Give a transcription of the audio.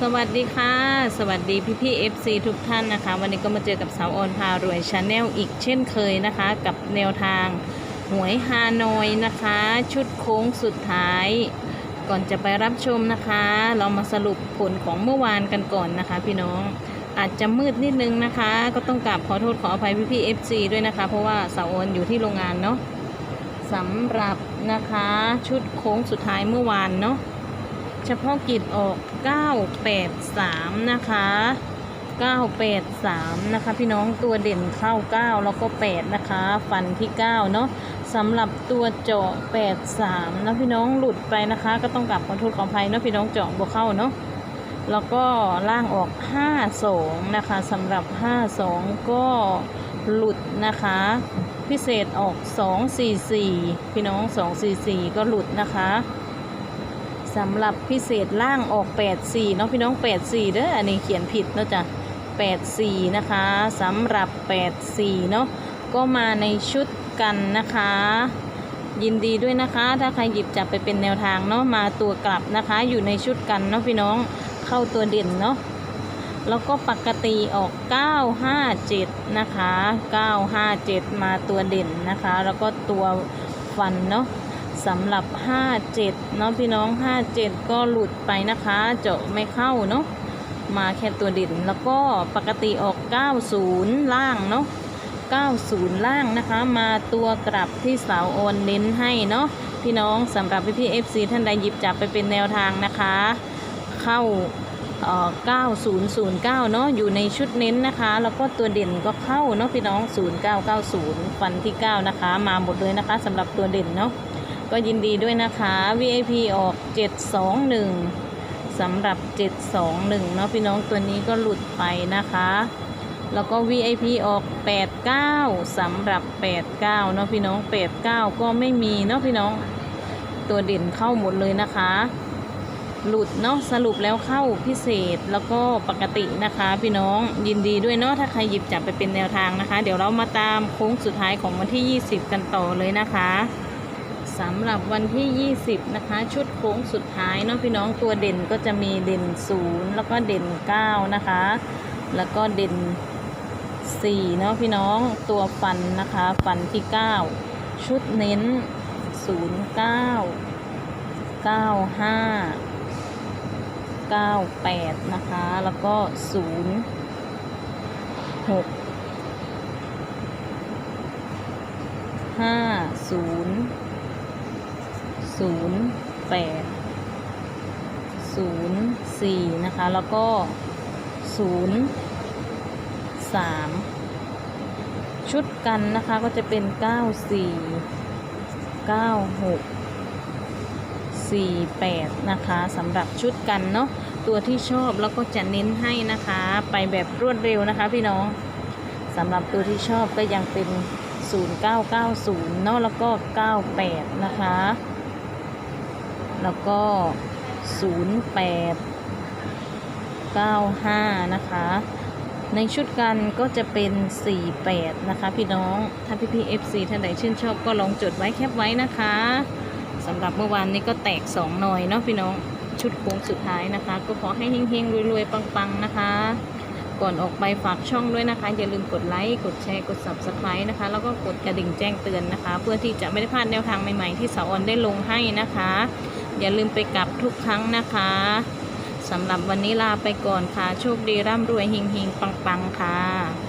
สวัสดีค่ะ สวัสดีพี่พี่ๆ FC ทุกท่านนะคะ วันนี้ก็มาเจอกับสาวออนพารวยชาแนลอีกเช่นเคยนะคะ กับแนวทางหวยฮานอยนะคะ ชุดโค้งสุดท้าย ก่อนจะไปรับชมนะคะ เรามาสรุปผลของเมื่อวานกันก่อนนะคะ พี่น้องอาจจะมืดนิดนึงนะคะ ก็ต้องกราบขอโทษขออภัยพี่พี่ๆ FC ด้วยนะคะ เพราะว่าสาวออนอยู่ที่โรงงานเนาะสำหรับนะคะชุดโค้งสุดท้ายเมื่อวานเนาะ เฉพาะกิจออก 983 นะคะ 983 นะคะ พี่น้องตัวเด่นเข้า 9 แล้วก็ 8 นะคะ ฟันที่ 9 เนาะสำหรับตัวเจาะ 83 นะพี่น้องหลุดไปนะคะ ก็ต้องกลับขอโทษขออภัยเนาะพี่น้องเจาะบวเข้าเนาะแล้วก็ล่างออก 52 นะคะสำหรับ 52 ก็หลุดนะคะ พิเศษออก 244 พี่น้อง 244 ก็หลุดนะคะ สำหรับพิเศษล่างออก 84เนาะพี่น้อง 84เด้ออันนี้เขียนผิดเนาะจ้ะ84 นะคะสำหรับ 84 เนาะก็มาในชุดกันนะคะ ยินดีด้วยนะคะ ถ้าใครหยิบจับไปเป็นแนวทางเนาะมาตัวกลับนะคะ อยู่ในชุดกันเนาะพี่น้องเข้าตัวเด่นเนาะแล้วก็ปกติออก 957 นะคะ 957 มาตัวเด่นนะคะ แล้วก็ตัวฟันเนาะ สำหรับ 57 เนาะพี่น้อง 57 ก็หลุดไปนะคะ เจาะไม่เข้าเนาะมาแค่ตัวเด่นแล้วก็ปกติออก 90 ล่างเนาะ90 ล่างนะคะ มาตัวกลับที่สาวโอนเน้นให้เนาะพี่น้องสำหรับพี่พี่ๆ FC ท่านใดหยิบจับไปเป็นแนวทางนะคะ เข้าเอ่อ9009 เนาะอยู่ในชุดเน้นนะคะ แล้วก็ตัวเด่นก็เข้าเนาะพี่น้อง 0990 ฟันที่ 9 นะคะ มาหมดเลยนะคะสำหรับตัวเด่นเนาะ ก็ยินดีด้วยนะคะ VIP ออก 721สำหรับ 721 เนาะพี่น้องตัวนี้ก็หลุดไปนะคะ แล้วก็ VIP ออก 89สำหรับ 89 เนาะพี่น้อง 89 ก็ไม่มีเนาะพี่น้องตัวเด่นเข้าหมดเลยนะคะ หลุดเนาะสรุปแล้วเข้าพิเศษแล้วก็ปกตินะคะ พี่น้องยินดีด้วยเนาะถ้าใครหยิบจับไปเป็นแนวทางนะคะ เดี๋ยวเรามาตามโค้งสุดท้ายของวันที่ 20 กันต่อเลยนะคะ สำหรับวันที่ 20 นะคะ ชุดโค้งสุดท้ายเนาะพี่น้องตัวเด่นก็จะมีเด่น 0 แล้วก็เด่น 9 นะคะ แล้วก็เด่น 4 เนาะพี่น้องตัวฟันนะคะ ฟันที่ 9 ชุดเน้น 0 9 9 5 98 นะคะ แล้วก็ 0 6 5 0 ศูนย์แปดศูนย์สี่นะคะ แล้วก็ศูนย์สามชุดกันนะคะก็จะเป็นเก้าสี่เก้าหกสี่แปดนะคะสำหรับชุดกันเนาะตัวที่ชอบแล้วก็จะเน้นให้นะคะ ไปแบบรวดเร็วนะคะพี่น้องสำหรับตัวที่ชอบก็ยังเป็น 0990 เนาะแล้วก็ 98 นะคะ แล้วก็ 08 95 นะคะ ในชุดกันก็จะเป็น 48 นะคะ พี่น้อง ถ้าพี่พี่ FC ท่านใดชื่นชอบก็ลองจดไว้แคปไว้นะคะสำหรับเมื่อวานนี้ก็แตก 2 หน่อยเนาะพี่น้องชุดโค้งสุดท้ายนะคะ ก็ขอให้เฮงๆ รวยๆ ปังๆ นะคะ ก่อนออกไปฝากช่องด้วยนะคะ อย่าลืมกดไลค์กดแชร์กด Subscribe นะคะ แล้วก็กดกระดิ่งแจ้งเตือนนะคะ เพื่อที่จะไม่ได้พลาดแนวทางใหม่ๆ ที่สาวออนได้ลงให้นะคะ อย่าลืมไปกลับทุกครั้งนะคะสำหรับวันนี้ลาไปก่อนค่ะ โชคดีร่ำรวยหิงหิงปังปังค่ะ